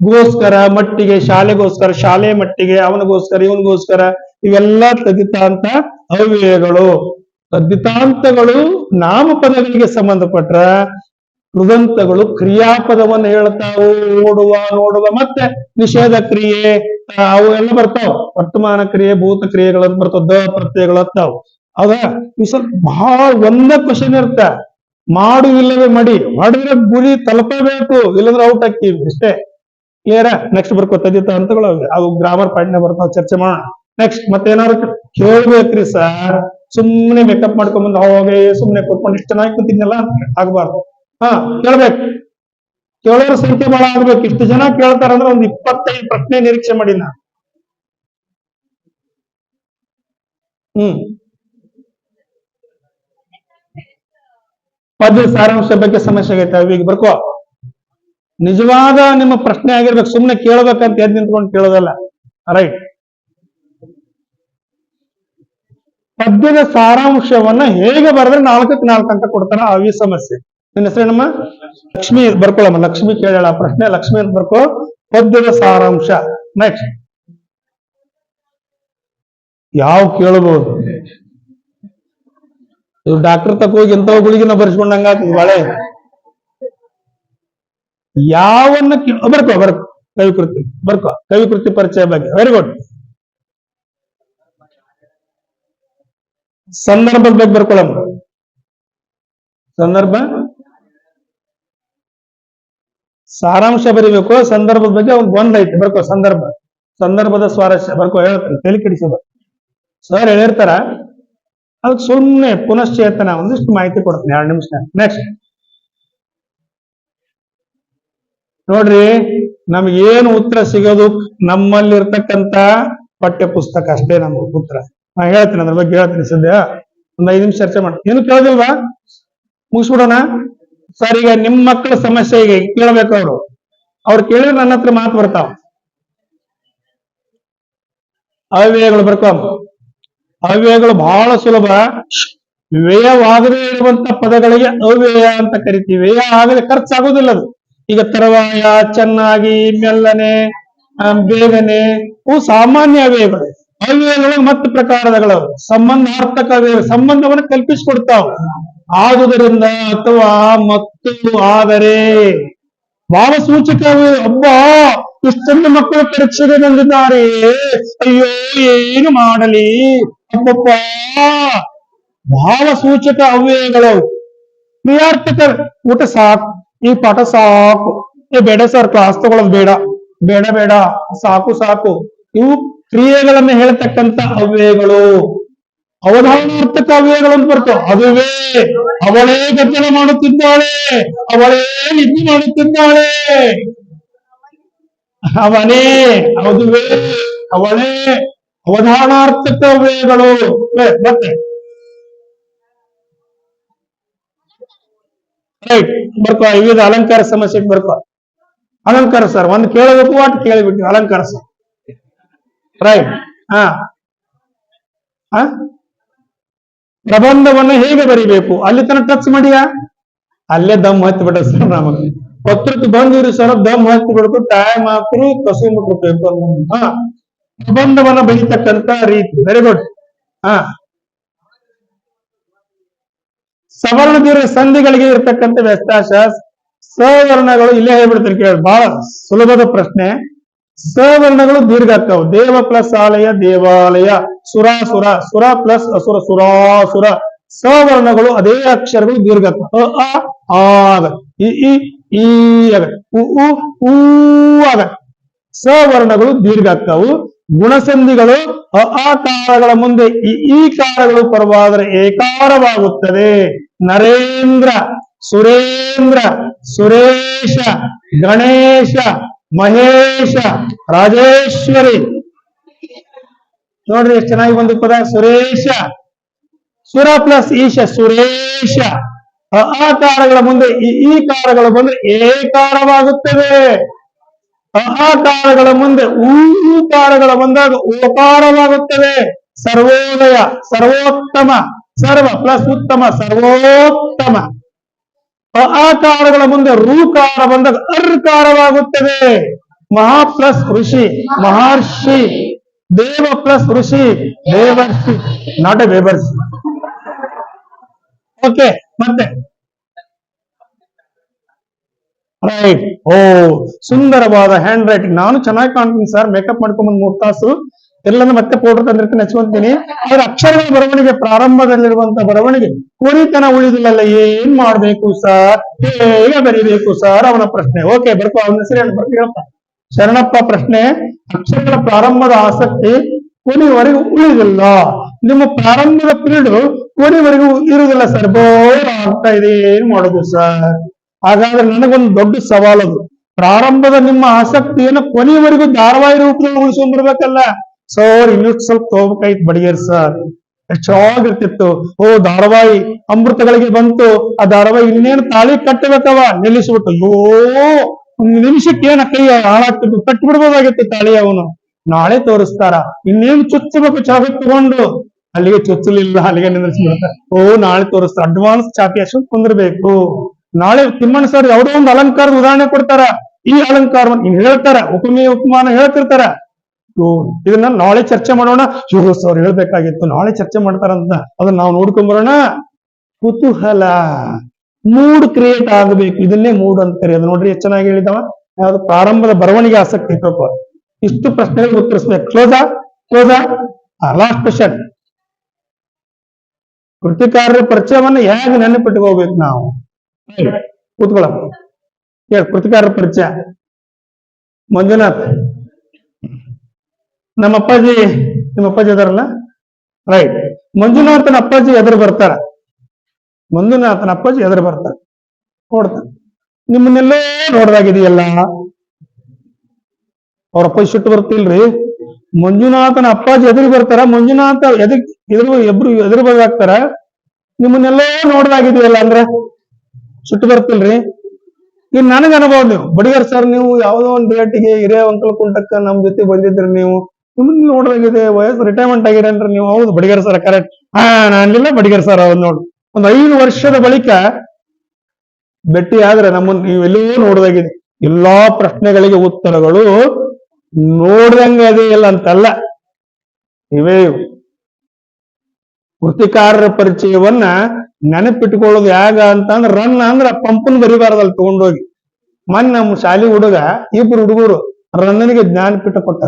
ಗೋಸ್ಕರ, ಮಟ್ಟಿಗೆ, ಶಾಲೆಗೋಸ್ಕರ ಶಾಲೆ ಮಟ್ಟಿಗೆ, ಅವನಿಗೋಸ್ಕರ, ಇವನಿಗೋಸ್ಕರ, ಇವೆಲ್ಲ ತದ್ದಿತಾಂತ ಅವ್ಯಯಗಳು ತದ್ದಿತಾಂತಗಳು ನಾಮಪದಗಳಿಗೆ ಸಂಬಂಧಪಟ್ರ ಕೃದಂತಗಳು ಕ್ರಿಯಾಪದವನ್ನು ಹೇಳ್ತಾವು, ಓಡುವ, ನೋಡುವ, ಮತ್ತೆ ನಿಷೇಧ ಕ್ರಿಯೆ ಅವು ಎಲ್ಲ ಬರ್ತಾವ. ವರ್ತಮಾನ ಕ್ರಿಯೆ, ಭೂತ ಕ್ರಿಯೆಗಳಂತ ಬರ್ತಾವ, ದ ಪ್ರತ್ಯಯಗಳು ಅಂತಾವ್. ಇವು ಸ್ವಲ್ಪ ಬಹಳ ಒಂದ ಕ್ವಶನ್ ಇರ್ತ. ಮಾಡು ಇಲ್ಲವೇ ಮಡಿ. ಮಾಡಿದ್ರೆ ಗುರಿ ತಲುಪಬೇಕು, ಇಲ್ಲಂದ್ರೆ ಔಟ್ ಹಾಕ್ತೀವಿ ಇಷ್ಟೇ ಕ್ಲಿಯರ? ನೆಕ್ಸ್ಟ್ ಬರ್ಕೋ ಅವು. ಅವು ಗ್ರಾಮರ್ ಪಾಠನೆ ಬರ್ತಾವ, ಚರ್ಚೆ ಮಾಡೋಣ. ನೆಕ್ಸ್ಟ್ ಮತ್ತೇನಾದ್ರು ಕೇಳ್ಬೇಕ್ರಿ ಸರ್ ಸುಮ್ನೆ ಮೇಕಪ್ ಮಾಡ್ಕೊಂಡ್ಬಂದು ಹೋಗಿ ಸುಮ್ಮನೆ ಕೂತ್ಕೊಂಡು ಇಷ್ಟು ಚೆನ್ನಾಗಿ ಕೂತಿದ್ನಲ್ಲ, ಆಗ್ಬಾರ್ದು. ಹಾ, ಕೇಳ್ಬೇಕು. ಕೇಳೋರ ಸಂಖ್ಯೆ ಬಹಳ ಆಗ್ಬೇಕು. ಇಷ್ಟು ಜನ ಕೇಳ್ತಾರ ಅಂದ್ರೆ ಒಂದ್ ಇಪ್ಪತ್ತೈದು ಪ್ರಶ್ನೆ ನಿರೀಕ್ಷೆ ಮಾಡಿಲ್ಲ ಹ್ಮ್. ಪದ್ಯ ಸಾರಾಂಶ ಬಗ್ಗೆ ಸಮಸ್ಯೆ ಆಗೈತೆ. ಈಗ ಬರ್ಕೋ. ನಿಜವಾದ ನಿಮ್ಮ ಪ್ರಶ್ನೆ ಆಗಿರ್ಬೇಕು. ಸುಮ್ಮನೆ ಕೇಳ್ಬೇಕಂತ ಎದ್ ನಿಂತ್ಕೊಂಡು ಕೇಳೋದಲ್ಲ. ರೈಟ್ ಪದ್ಯದ ಸಾರಾಂಶವನ್ನ ಹೇಗೆ ಬರೆದ್ರೆ ನಾಲ್ಕಕ್ಕೆ ನಾಲ್ಕು ಅಂತ ಕೊಡ್ತಾರ ಅವಿ ಸಮಸ್ಯೆ. ನಿನ್ನ ಹೆಸರೇನಮ್ಮ ಲಕ್ಷ್ಮಿ ಬರ್ಕೊಳಮ್ಮ. ಲಕ್ಷ್ಮಿ ಕೇಳ ಪ್ರಶ್ನೆ. ಲಕ್ಷ್ಮಿ ಅಂತ ಬರ್ಕೋ. ಪದ್ಯದ ಸಾರಾಂಶ. ನೆಕ್ಸ್ಟ್ ಯಾವ ಕೇಳಬಹುದು ಇವ್ರು ಡಾಕ್ಟರ್ ತಕ್ಕ ಹೋಗಿ ಇಂಥವ್ ಗುಳಿಗಿನ ಬರ್ಸ್ಕೊಂಡಂಗ ಬಾಳೆ. ಯಾವನ್ನ ಬರ್ಕೋ ಬರ್ಕೋ. ಕವಿಕೃತಿ. ಬರ್ಕೋ. ಕವಿಕೃತಿ ಪರಿಚಯ ಬಗ್ಗೆ. ವೆರಿ ಗುಡ್ ಸಂದರ್ಭದ ಬಗ್ಗೆ ಬರ್ಕೊಳಮ್ಮ ಸಂದರ್ಭ? ಸಾರಾಂಶ ಬರಿಬೇಕು ಸಂದರ್ಭದ ಬಗ್ಗೆ ಒಂದು ಗೊಂದಲ ಐತಿ. ಬರ್ಕೋ, ಸಂದರ್ಭ. ಸಂದರ್ಭದ ಸ್ವಾರಸ್ಯ. ಬರ್ಕೋ ಹೇಳ್ತಾರೆ ತಲೆ ಸರ್ ಹೇಳಿರ್ತಾರ, ಅದಕ್ಕೆ ಸುಮ್ಮನೆ ಪುನಶ್ಚೇತನ ಒಂದಿಷ್ಟು ಮಾಹಿತಿ ಕೊಡ್ತೀನಿ. ಎರಡು ನಿಮಿಷ. ನೆಕ್ಸ್ಟ್ ನೋಡ್ರಿ ಏನು ಉತ್ತರ ಸಿಗೋದು ನಮ್ಮಲ್ಲಿರ್ತಕ್ಕಂತ ಪಠ್ಯ ಪುಸ್ತಕ ಅಷ್ಟೇ ನಮ್ಗೆ ಉತ್ತರ. ನಾ ಹೇಳ್ತೀನಿ, ಅದ್ರ ಬಗ್ಗೆ ಹೇಳ್ತೀನಿ ಸದ್ಯ ಒಂದ್ ಐದು ನಿಮಿಷ ಚರ್ಚೆ ಮಾಡಿ. ಏನು ಕೇಳೋದಿಲ್ವಾ? ಮುಗಿಸ್ಬಿಡೋಣ? ಸರ್, ಈಗ ನಿಮ್ ಮಕ್ಕಳ ಸಮಸ್ಯೆ ಈಗ ಕೇಳ್ಬೇಕು ಅವರು. ಅವ್ರು ಕೇಳಿದ್ರೆ ನನ್ನ ಹತ್ರ ಮಾತು ಬರ್ತಾವ. ಅವ್ಯಯಗಳು ಬರ್ಕೊಂಬ ಅವ್ಯಯಗಳು ಬಹಳ ಸುಲಭ. ವ್ಯಯವಾಗದೇ ಇರುವಂತ ಪದಗಳಿಗೆ ಅವ್ಯಯ ಅಂತ ಕರಿತೀವಿ. ವ್ಯಯ ಆಗದೆ ಖರ್ಚಾಗೋದಿಲ್ಲ ಅದು. ಈಗ ತರವಾಯ, ಚೆನ್ನಾಗಿ, ಮೆಲ್ಲನೆ ಬೇಗನೆ ಅವು ಸಾಮಾನ್ಯ ಅವ್ಯಯಗಳು ಅವ್ಯಯಗಳು ಮತ್ತೆ ಪ್ರಕಾರಗಳು ಸಂಬಂಧಾರ್ಥಕ ಸಂಬಂಧವನ್ನು ಕಲ್ಪಿಸಿಕೊಡ್ತಾವ. ಆದುದರಿಂದ ಅಥವಾ ಮತ್ತು ಆದರೆ. ಭಾವ ಸೂಚಕ ಅಬ್ಬ, ಇಷ್ಟೊಂದು ಮಕ್ಕಳು ಪರೀಕ್ಷೆಗೆ ಬಂದಿದ್ದಾರೆ. ಅಯ್ಯೋ, ಏನು ಮಾಡಲಿ? ಅಪ್ಪಾ ಭಾವ ಸೂಚಕ ಅವ್ಯಯಗಳು ಕ್ರಿಯಾರ್ಥಕ ಊಟ ಸಾಕು, ಈ ಪಾಠ ಸಾಕು ಏ ಬೇಡ ಸರ್, ಕ್ಲಾಸ್ ತಗೊಳ್ಳೋದು ಬೇಡ ಬೇಡ ಬೇಡ, ಸಾಕು ಸಾಕು. ಇವು ಕ್ರಿಯೆಗಳನ್ನ ಹೇಳ್ತಕ್ಕಂತ ಅವ್ಯಯಗಳು ಅವಧಾನಾರ್ಥಕ ಅವ್ಯಯಗಳು ಅಂತ ಬರ್ತಾವ. ಅದುವೇ ಅವಳೇ ಗದ್ದಲ ಮಾಡುತ್ತಿದ್ದಾಳೆ. ಅವಳೇ ನಿದ್ದೆ ಮಾಡುತ್ತಿದ್ದಾಳೆ. ಅವನೇ, ಅದುವೇ ಅವಳೇ ಅವಧಾನಾರ್ಥಕ ಅವ್ಯಯಗಳು ಮತ್ತೆ. ರೈಟ್, ಬರ್ಕೋ, ವಿವಿಧ ಅಲಂಕಾರ ಸಮಸ್ಯೆಗೆ ಬರ್ಕೋ. ಅಲಂಕಾರ ಸರ್, ಒಂದ್ ಕೇಳಬೇಕು ಅಟ್ ಕೇಳಿಬಿಟ್ಟು, ಅಲಂಕಾರ ಸರ್. ರೈಟ್ ಹಾ. ಪ್ರಬಂಧವನ್ನು ಹೇಗೆ ಬರಿಬೇಕು? ಅಲ್ಲಿ ತನಕ ಟಚ್ ಮಾಡಿಯಾ? ಅಲ್ಲೇ ದಮ್ ಹತ್ತಿ ಬಿಟ್ಟ ಸರ್ ನಮಗೆ. ಪತ್ರಕ್ಕೆ ಬಂದಿರಿ ಸರ್, ದಮ್ ಹತ್ತಿ ಬಿಡ್ತು ಟೈಮ್ ಹಾಕ್ರು, ಕಸು ಮುಟ್ರು ಪೇಪರ್ ಹಾ. ಪ್ರಬಂಧವನ್ನ ರೀತಿ. ವೆರಿ ಗುಡ್ ಹಾ. ಸವರ್ಣ ದೀರ್ಘ ಸಂಧಿಗಳಿಗೆ ಇರ್ತಕ್ಕಂಥ ವ್ಯತ್ಯಾಸ, ಸವರ್ಣಗಳು ಇಲ್ಲೇ ಹೇಳ್ಬಿಡ್ತೀನಿ ಕೇಳಿ. ಬಹಳ ಸುಲಭದ ಪ್ರಶ್ನೆ. ಸವರ್ಣಗಳು ದೀರ್ಘ ಆಗ್ತಾವ. ದೇವ ಪ್ಲಸ್ ಆಲಯ ದೇವಾಲಯ. ಸುರಾಸುರ ಸುರ. ಪ್ಲಸ್ ಅಸುರ ಸುರಾಸುರ ಸವರ್ಣಗಳು ಅದೇ ಅಕ್ಷರಗಳು ದೀರ್ಘ ಆಗ್ತಾವ. ಅ, ಆ, ಆ ಆಗತ್ತೆ. ಇ ಇ ಈ. ಉ ಊ ಆಗತ್ತೆ. ಸವರ್ಣಗಳು ದೀರ್ಘ ಆಗ್ತಾವು. ಗುಣಸಂಧಿಗಳು ಅ ಕಾರಗಳ ಮುಂದೆ ಈ ಈ ಕಾರಗಳು ಪರವಾದರೆ ಏಕಾರವಾಗುತ್ತದೆ. ನರೇಂದ್ರ ಸುರೇಂದ್ರ ಸುರೇಶ ಗಣೇಶ ಮಹೇಶ, ರಾಜೇಶ್ವರಿ. ನೋಡ್ರಿ ಎಷ್ಟು ಚೆನ್ನಾಗಿ ಒಂದು ಪದ. ಸುರೇಶ. ಸುರ ಪ್ಲಸ್ ಈಶ, ಸುರೇಶ. ಅ ಆ ಕಾರಗಳ ಮುಂದೆ ಈ ಕಾರಗಳು ಬಂದ್ರೆ ಏಕಾರವಾಗುತ್ತವೆ. ಅಹಾಕಾರಗಳ ಮುಂದೆ ಊಕಾರಗಳ ಬಂದಾಗ ಓಕಾರವಾಗುತ್ತವೆ. ಸರ್ವೋದಯ, ಸರ್ವೋತ್ತಮ, ಸರ್ವ ಪ್ಲಸ್ ಉತ್ತಮ, ಸರ್ವೋತ್ತಮ. ಅಹಾಕಾರಗಳ ಮುಂದೆ ರೂಕಾರ ಬಂದಾಗ ಅರ್ಕಾರವಾಗುತ್ತವೆ. ಮಹಾ ಪ್ಲಸ್ ಋಷಿ, ಮಹರ್ಷಿ, ದೇವ ಪ್ಲಸ್ ಋಷಿ, ದೇವರ್ಷಿ, ನಾಟ್ ಎ ಬೇಬರ್ಷಿ ಓಕೆ, ಮತ್ತೆ. ರೈಟ್. ಓ, ಸುಂದರವಾದ ಹ್ಯಾಂಡ್ ರೈಟಿಂಗ್ ನಾನು ಚೆನ್ನಾಗಿ ಕಾಣ್ತೀನಿ ಸರ್. ಮೇಕಪ್ ಮಾಡ್ಕೊಂಬಂದ್ ಮೂರ್ ತಾಸು. ಎಲ್ಲಾನು ಮತ್ತೆ ಪೌಡರ್ ತಂದಿರ್ತೀನಿ ಹಚ್ಕೊಂತೀನಿ. ಅವ್ರ ಅಕ್ಷರಗಳ ಬರವಣಿಗೆ ಪ್ರಾರಂಭದಲ್ಲಿರುವಂತ ಬರವಣಿಗೆ ಕೊನಿತನ ಉಳಿದಿಲ್ಲಲ್ಲ, ಏನ್ ಮಾಡ್ಬೇಕು ಸರ್ ಹೇಗೆ ಬರೀಬೇಕು ಸರ್ ಅವನ ಪ್ರಶ್ನೆ. ಓಕೆ ಬರ್ಕೋ, ಅವನ ಹೆಸರು ಹೇಳಿ ಶರಣಪ್ಪ ಪ್ರಶ್ನೆ, ಅಕ್ಷರಗಳ ಪ್ರಾರಂಭದ ಆಸಕ್ತಿ ಕೊನೆಯವರೆಗೂ ಉಳಿದಿಲ್ಲ. ನಿಮ್ಮ ಪ್ರಾರಂಭದ ಪೀರಿಯಡ್ ಕೊನೆಯವರೆಗೂ ಇರುವುದಿಲ್ಲ ಸರ್ ಬೋರ್ ಆಗ್ತಾ ಇದೆ, ಏನ್ ಮಾಡೋದು ಸರ್ ಹಾಗಾದ್ರೆ ನನಗೊಂದು ದೊಡ್ಡ ಸವಾಲದು. ಪ್ರಾರಂಭದ ನಿಮ್ಮ ಆಸಕ್ತಿಯನ್ನು ಕೊನೆಯವರೆಗೂ ಧಾರಾವಾಹಿ ರೂಪದಲ್ಲಿ ಉಳಿಸ್ಕೊಂಡ್ಬಿಡ್ಬೇಕಲ್ಲ ಸರ್ ಇನ್ನೂ ಸ್ವಲ್ಪ ತಗೋಬೇಕಾಯ್ತು ಬಡಿಗೇರ್ ಸರ್ ಎಷ್ಟು ಚೆನ್ನಾಗಿರ್ತಿತ್ತು. ಓ, ಧಾರಾವಾಹಿ ಅಮೃತಗಳಿಗೆ ಬಂತು. ಆ ಧಾರಾವಾಹಿ ಇನ್ನೇನು ತಾಳಿ ಕಟ್ಟಬೇಕವ ನಿಲ್ಲಿಸ್ಬಿಟ್ಟು. ಅಯ್ಯೋ ಒಂದು ನಿಮಿಷಕ್ಕೆ ಏನ ಕೈ ಹಾಳಾಗ್ತಿತ್ತು. ಕಟ್ಬಿಡ್ಬೋದಾಗಿತ್ತು ತಾಳಿ ಅವನು. ನಾಳೆ ತೋರಿಸ್ತಾರ. ಇನ್ನೇನು ಚುಚ್ಚಬೇಕು ಚಾಪೆ ತಗೊಂಡು? ಅಲ್ಲಿಗೆ ಚುಚ್ಚಲಿಲ್ಲ, ಅಲ್ಲಿಗೆ ನಿಲ್ಲಿಸ್ಬಿಡ್ತಾರೆ ಓ, ನಾಳೆ ತೋರಿಸ್ತಾರ. ಅಡ್ವಾನ್ಸ್ ಚಾಪಿ ಅಷ್ಟು ಕುಂದಿರ್ಬೇಕು. ನಾಳೆ ತಿಮ್ಮಣ್ಣ ಸರ್ ಯಾವುದೋ ಒಂದು ಅಲಂಕಾರದ ಉದಾಹರಣೆ ಕೊಡ್ತಾರ. ಈ ಅಲಂಕಾರವನ್ನು ಹೇಳ್ತಾರ. ಉಪಮೆ, ಉಪಮಾನ ಹೇಳ್ತಿರ್ತಾರ. ಇದನ್ನ ನಾಳೆ ಚರ್ಚೆ ಮಾಡೋಣ. ಶಿವ ಸರ್ ಹೇಳ್ಬೇಕಾಗಿತ್ತು. ನಾಳೆ ಚರ್ಚೆ ಮಾಡ್ತಾರಂತ. ಅದನ್ನ ನಾವು ನೋಡ್ಕೊಂಡ್ ಬರೋಣ. ಕುತೂಹಲ. ಮೂಡ್ ಕ್ರಿಯೇಟ್ ಆಗಬೇಕು. ಇದನ್ನೇ ಮೂಡ್ ಅಂತ ಕರೆಯೋದು. ನೋಡ್ರಿ, ಎಷ್ಟು ಚೆನ್ನಾಗಿ ಹೇಳಿದವ. ಯಾವ್ದು ಪ್ರಾರಂಭದ ಬರವಣಿಗೆ ಆಸಕ್ತಿ ಇಟ್ಕೋಪ ಇಷ್ಟು ಪ್ರಶ್ನೆಗಳಿಗೆ ಉತ್ತರಿಸ್ಬೇಕು. ಕ್ಲೋಸಾ ಕ್ಲೋಸಾ ಲಾಸ್ಟ್ ಕ್ವಶನ್ ಕೃತಿಕಾರರ ಪರಿಚಯವನ್ನ ಹೇಗೆ ನೆನಪಿಟ್ಕೋಬೇಕು ನಾವು? ಕೂತ್ಕೊಳ್ಳ ಹೇಳಿ, ಕೃತಿಕಾರರ ಪರಿಚಯ. ಮಂಜುನಾಥ್. ನಮ್ಮ ಅಪ್ಪಾಜಿ, ನಿಮ್ಮ ಅಪ್ಪಾಜಿ ಅದಾರಲ್ಲ? ರೈಟ್ ಮಂಜುನಾಥನ ಅಪ್ಪಾಜಿ ಎದುರು ಬರ್ತಾರ. ಮಂಜುನಾಥನ ಅಪ್ಪಾಜಿ ಎದುರು ಬರ್ತಾರ. ನೋಡ್ತಾರ ನಿಮ್ಮನ್ನೆಲ್ಲೇ ನೋಡ್ದಾಗಿದೆಯಲ್ಲ? ಅವ್ರ ಅಪ್ಪಾಜಿ ಸಿಟ್ಟು ಬರ್ತಿಲ್ರಿ. ಮಂಜುನಾಥನ ಅಪ್ಪಾಜಿ ಎದುರು ಬರ್ತಾರ. ಮಂಜುನಾಥ ಎದಕ್ ಎದುರು, ಎಬ್ರು, ಎದುರು ಬರ್ದಾಗ್ತಾರ ನಿಮ್ಮನ್ನೆಲ್ಲೇ ನೋಡ್ದಾಗಿದೆಯಲ್ಲ ಅಂದ್ರೆ? ಸಿಟ್ಟು ಬರ್ತಿಲ್ರಿ. ಈಗ ನನಗ ಅನುಭವ ನೀವು. ಬಡಿಗರ್ ಸರ್, ನೀವು ಯಾವುದೋ ಒಂದು ಡೇಟಿಗೆ ಹಿರಿಯ ಅಂಕಲ್ ಕುಂಟಕ್ಕ ನಮ್ ಜೊತೆ ಬಂದಿದ್ರಿ ನೀವು. ನಿಮ್ಮನ್ನ ನೋಡ್ದಂಗಿದೆ, ವಯಸ್ಸು ರಿಟೈರ್ಮೆಂಟ್ ಆಗಿರೇನ್ರಿ ನೀವು, ಹೌದು, ಬಡಿಗರ್ ಸರ್ ಕರೆಕ್ಟ್ ಹಾ, ನಾನಿಲ್ಲ ಬಡಿಗರ್ ಸರ್ ಅವ್ರು ನೋಡಿ. ಒಂದು ಐದು ವರ್ಷದ ಬಳಿಕ ಭೇಟಿ ಆದ್ರೆ ನಮ್ಮನ್ನ ನೀವೆಲ್ಲೂ ನೋಡ್ದಾಗಿದೆ. ಎಲ್ಲಾ ಪ್ರಶ್ನೆಗಳಿಗೆ ಉತ್ತರಗಳು ನೋಡ್ದಂಗ ಅದೇ ಇಲ್ಲ ಅಂತಲ್ಲ. ಇವೇ ವೃತ್ತಿಕಾರರ ಪರಿಚಯವನ್ನ ನೆನಪಿಟ್ಕೊಳ್ಳೋದು ಯಾಗ ಅಂತಂದ್ರ ರನ್ ಅಂದ್ರ ಪಂಪನ್ ಬರಿಬಾರ್ದಲ್ಲಿ, ತಗೊಂಡೋಗಿ. ಮೊನ್ನೆ ನಮ್ಮ ಶಾಲಿ ಹುಡುಗ, ಇಬ್ರು ಹುಡುಗರು ರನ್ನನಿಗೆ ಜ್ಞಾನಪೀಠ ಕೊಟ್ಟ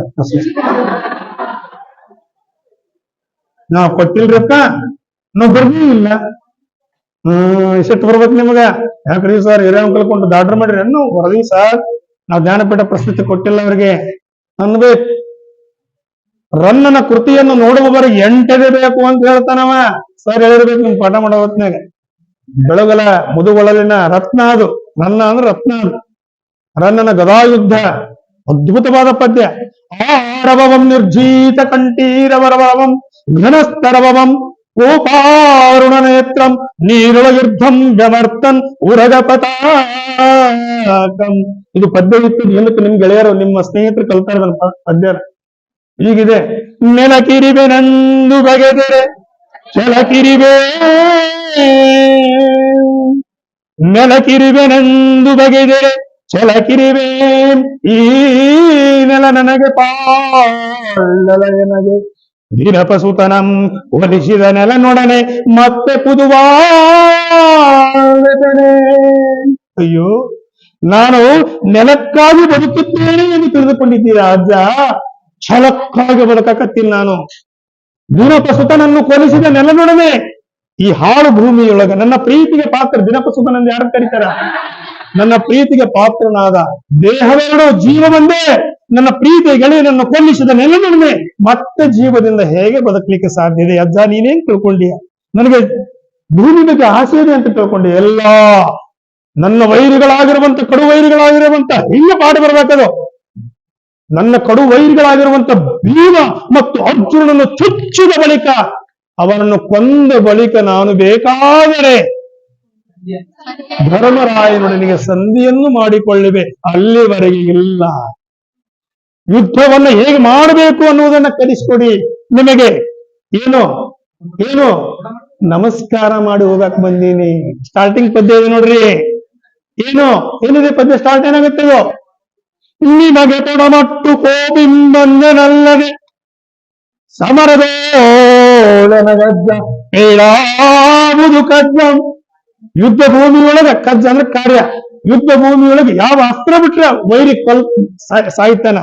ನಾವ್ ಕೊಟ್ಟಿಲ್ರಿಪ್ಪ? ನಾವ್ ಬರ್ದೀ ಇಲ್ಲ ಹ್ಮ್ ಇಷ್ಟು ಬರ್ಬೇಕು ನಿಮಗ. ಯಾಕ್ರಿ ಸರ್ ಹಿರಿಯನ್ ಕಲ್ಕೊಂಡು ದಾಡ್ರ ಮಾಡ್ರಿ ಅನ್ನು ವರದಿ ಸರ್ ನಾವು ಜ್ಞಾನಪೀಠ ಪ್ರಶಸ್ತಿ ಕೊಟ್ಟಿಲ್ಲ ಅವ್ರಿಗೆ. ಅನ್ಬೇಕು ರನ್ನನ ಕೃತಿಯನ್ನು ನೋಡುವವರಿಗೆ ಎಂಟದೇ ಬೇಕು ಅಂತ ಹೇಳ್ತಾನವ ಸರ್, ಹೇಳಿರ್ಬೇಕು ನಿಮ್ ಪಾಠ ಮಾಡೋ ಹೊತ್ನ್ಯಾಗ. ಬೆಳಗಲ ಮುದುಗೊಳಲಿನ ರತ್ನ ಅದು. ರನ್ನ ಅಂದ್ರೆ ರತ್ನ ಅದು. ರನ್ನನ ಗದಾಯುದ್ಧ. ಅದ್ಭುತವಾದ ಪದ್ಯ. ಆರವಂ ನಿರ್ಜೀತ ಕಂಠೀರವರವಂ ಘನಸ್ತರವಂ ಕೋಪಾರುಣ ನೇತ್ರಂ ನೀರುಳಯುರ್ಧಂ ವ್ಯವರ್ತನ್ ಉರಗ ಪತಾಕಂ ಇದು ಪದ್ಯ ಇತ್ತು, ಏನಕ್ಕೆ ನಿಮ್ ಗೆಳೆಯರು, ನಿಮ್ಮ ಸ್ನೇಹಿತರು ಕಲ್ತಾ ಇದ್ದಾನೆ ಪದ್ಯ ಹೀಗಿದೆ. ನೆಲಕಿರಿಬೆನೆಂದು ಬಗೆದರೆ, ಚಲಕಿರಿವೆ. ನೆಲಕಿರಿವೆ ನಂದು ಬಗೆದರೆ ಚಲಕಿರಿಬೆ ಈ ನೆಲ ನನಗೆ ಪಾಳಲ ನನಗೆ ದಿನಪಸುತನಂ ಒಲಿಸಿದ ನೆಲ ನೊಡನೆ, ಮತ್ತೆ ಪುದುವಾದನೆ ಅಯ್ಯೋ, ನಾನು ನೆಲಕ್ಕಾಗಿ ಬದುಕುತ್ತೇನೆ ಎಂದು ತಿಳಿದುಕೊಂಡಿದ್ದೀರಾ ಅಜ್ಜ? ಛಲಕ್ಕಾಗಿ ಬದುಕಕತ್ತೀನಿ ನಾನು. ದಿನಪಸುತನನ್ನು ಕೊಲಿಸಿದ ನೆಲನೊಡನೆ ಈ ಹಾಳು ಭೂಮಿಯೊಳಗ ನನ್ನ ಪ್ರೀತಿಗೆ ಪಾತ್ರ ದಿನಪಸುತನಂದು ಯಾರು ಕರೀತಾರ? ನನ್ನ ಪ್ರೀತಿಗೆ ಪಾತ್ರನಾದ ದೇಹವೆರಡು ಜೀವವೊಂದೇ ನನ್ನ ಪ್ರೀತಿ ಗೆಳೆಯನನ್ನು ಕೊಲ್ಲಿಸಿದ ನೆಲನೊಡನೆ ಮತ್ತೆ ಜೀವದಿಂದ ಹೇಗೆ ಬದುಕಲಿಕ್ಕೆ ಸಾಧ್ಯ ಇದೆ? ಅಜ್ಜ, ನೀನೇನ್ ತಿಳ್ಕೊಂಡಿಯ? ನನಗೆ ಭೂಮಿ ಬಗ್ಗೆ ಆಸೆ ಇದೆ ಅಂತ ತಿಳ್ಕೊಂಡಿ ಎಲ್ಲ. ನನ್ನ ವೈರಿಗಳಾಗಿರುವಂತ ಕಡು ವೈರಿಗಳಾಗಿರುವಂತ ಹಿಂಗೆ ಪಾಡು ಬರ್ಬೇಕದು. ನನ್ನ ಕಡು ವೈರಿಗಳಾಗಿರುವಂತ ಭೀಮ ಮತ್ತು ಅರ್ಜುನನನ್ನು ಚುಚ್ಚಿದ ಬಳಿಕ ಅವನನ್ನು ಕೊಂದ ಬಳಿಕ ನಾನು ಬೇಕಾದರೆ ಧರ್ಮರಾಯನೊಡನಿಗೆ ಸಂಧಿಯನ್ನು ಮಾಡಿಕೊಳ್ಳಿವೆ. ಅಲ್ಲಿವರೆಗೆ ಇಲ್ಲ. ಯುದ್ಧವನ್ನ ಹೇಗೆ ಮಾಡಬೇಕು ಅನ್ನುವುದನ್ನ ಕಲಿಸ್ಕೊಡಿ ನಿಮಗೆ. ಏನು? ಏನು? ನಮಸ್ಕಾರ ಮಾಡಿ ಹೋಗಕ್ ಬಂದೀನಿ. ಸ್ಟಾರ್ಟಿಂಗ್ ಪದ್ಯ ಇದೆ ನೋಡ್ರಿ. ಏನು? ಏನಿದೆ ಪದ್ಯ? ಸ್ಟಾರ್ಟ್ ಏನಾಗುತ್ತೆ ಇದು? ನಿಮಗೆ ತೊಡಮಟ್ಟು ಕೋಬಿಂಬಂದನಲ್ಲದೆ ಸಮರದೇ ಗಜ್ಜ ಹೇಳಾವುದು ಕಜ್ಜ ಯುದ್ಧ ಭೂಮಿಯೊಳಗ ಕಜ್ಜ ಅಂದ್ರೆ ಕಾರ್ಯ. ಯುದ್ಧ ಭೂಮಿಯೊಳಗೆ ಯಾವ ಅಸ್ತ್ರ ಬಿಟ್ರೆ ವೈರಿ ಕೊಲ್ ಸಾಯ್- ಸಾಯ್ತಾನ?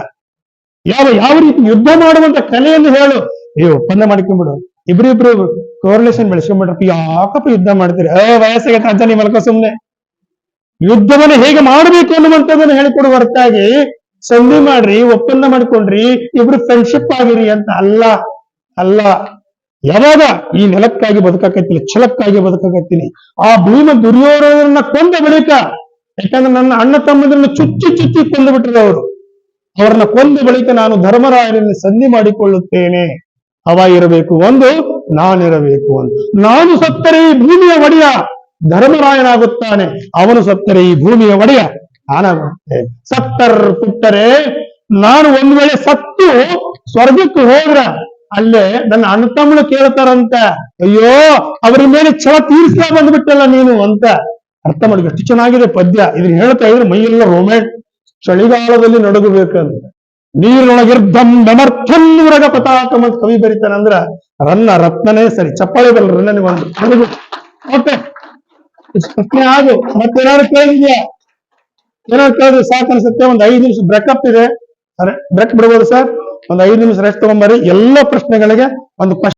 ಯಾವ ಯಾವ ರೀತಿ ಯುದ್ಧ ಮಾಡುವಂತ ಕಲೆಯನ್ನು ಹೇಳು. ನೀವು ಒಪ್ಪಂದ ಮಾಡ್ಕೊಂಡ್ಬಿಡು ಇಬ್ರಿಬ್ರು ಕೋರ್ಲೇಷನ್ ಬೆಳೆಸ್ಕೊಂಡ್ಬಿಡ್ರಪ್ಪ ಯಾಕಪ್ಪ ಯುದ್ಧ ಮಾಡ್ತೀರಿ? ಅ ವಯಸ್ಸಿಗೆ ಅಜ್ಜ ನೀವು ಮಲ್ಕೋ ಸುಮ್ನೆ. ಯುದ್ಧವನ್ನ ಹೇಗೆ ಮಾಡಬೇಕು ಅನ್ನುವಂಥದ್ದನ್ನು ಹೇಳಿಕೊಡುವ ಹೊರತಾಗಿ. ಸಂಧಿ ಮಾಡ್ರಿ, ಒಪ್ಪಂದ ಮಾಡ್ಕೊಂಡ್ರಿ, ಇಬ್ರು ಫ್ರೆಂಡ್ಶಿಪ್ ಆಗಿರಿ ಅಂತ. ಅಲ್ಲ ಅಲ್ಲ. ಯಾವಾಗ ಈ ನೆಲಕ್ಕಾಗಿ ಬದುಕಾಕತ್ತೀನಿ, ಛಲಕ್ಕಾಗಿ ಬದುಕಕತ್ತೀನಿ, ಆ ಭೀಮ ದುರ್ಯೋಧನನ್ನ ಕೊಂದ ಬಳಿಕ, ಯಾಕಂದ್ರೆ ನನ್ನ ಅಣ್ಣ ತಮ್ಮದನ್ನು ಚುಚ್ಚಿ ಚುಚ್ಚಿ ಕೊಂದು ಬಿಟ್ಟರು ಅವರು. ಅವರನ್ನ ಕೊಂದ ಬಳಿಕ ನಾನು ಧರ್ಮರಾಯನನ್ನು ಸಂಧಿ ಮಾಡಿಕೊಳ್ಳುತ್ತೇನೆ. ಅವ ಇರಬೇಕು ಒಂದು, ನಾನಿರಬೇಕು ಅಂತ ನಾನು ಸತ್ತರೆ ಈ ಭೂಮಿಯ ಒಡೆಯ ಧರ್ಮರಾಯನಾಗುತ್ತಾನೆ ಅವನು ಸತ್ತರೆ ಈ ಭೂಮಿಯ ಒಡೆಯ ನಾನಾಗುತ್ತೆ ಸತ್ತರ್ ಪುಟ್ಟರೆ ನಾನು ಒಂದ್ ವೇಳೆ ಸತ್ತು, ಸ್ವರ್ಗಕ್ಕೆ ಹೋದ್ರ ಅಲ್ಲೇ ನನ್ನ ಅಣ್ಣ ತಮ್ಮಳು ಕೇಳ್ತಾರಂತ. ಅಯ್ಯೋ, ಅವ್ರ ಮೇಲೆ ಛಲ ತೀರಿಸ್ಲಾ ಬಂದ್ಬಿಟ್ಟಲ್ಲ ನೀನು ಅಂತ. ಅರ್ಥ ಮಾಡಿದ್ವಿ ಎಷ್ಟು ಚೆನ್ನಾಗಿದೆ ಪದ್ಯ. ಇದನ್ನ ಹೇಳ್ತಾ ಇದ್ರೆ ಮೈಯೆಲ್ಲ ರೋಮ್ಯಾಂಟ್ ಚಳಿಗಾಲದಲ್ಲಿ ನಡುಗಬೇಕಂತ. ನೀರಿನೊಳಗಿರ್ಧಂ ಬೆಮರ್ಥಂ ಉರಗ ಪತಾಕಂ ಕವಿ ಬರೀತಾನಂದ್ರ, ರನ್ನ ರತ್ನನೇ ಸರಿ. ಚಪ್ಪಾಳೆ ಬರಲ್ಲ, ರನ್ನನಿಗೆ ಒಂದು ಓಕೆ ಪ್ರಶ್ನೆ ಆಗು. ಮತ್ತೇನಾದ್ರು ಕೇಳಿದ್ಯಾ? ಏನಾದ್ರು ಕೇಳಿದ್ರೆ ಸಾಕು ಅನ್ಸುತ್ತೆ ಒಂದ್ ಐದು ನಿಮಿಷ ಬ್ರೇಕಪ್ ಇದೆ. ಬ್ರೇಕ್ ಬಿಡ್ಬೋದು ಸರ್ ಒಂದ್ ಐದು ನಿಮಿಷ ರೆಸ್ಟ್ ತಗೊಂಬರಿ ಎಲ್ಲ ಪ್ರಶ್ನೆಗಳಿಗೆ ಒಂದು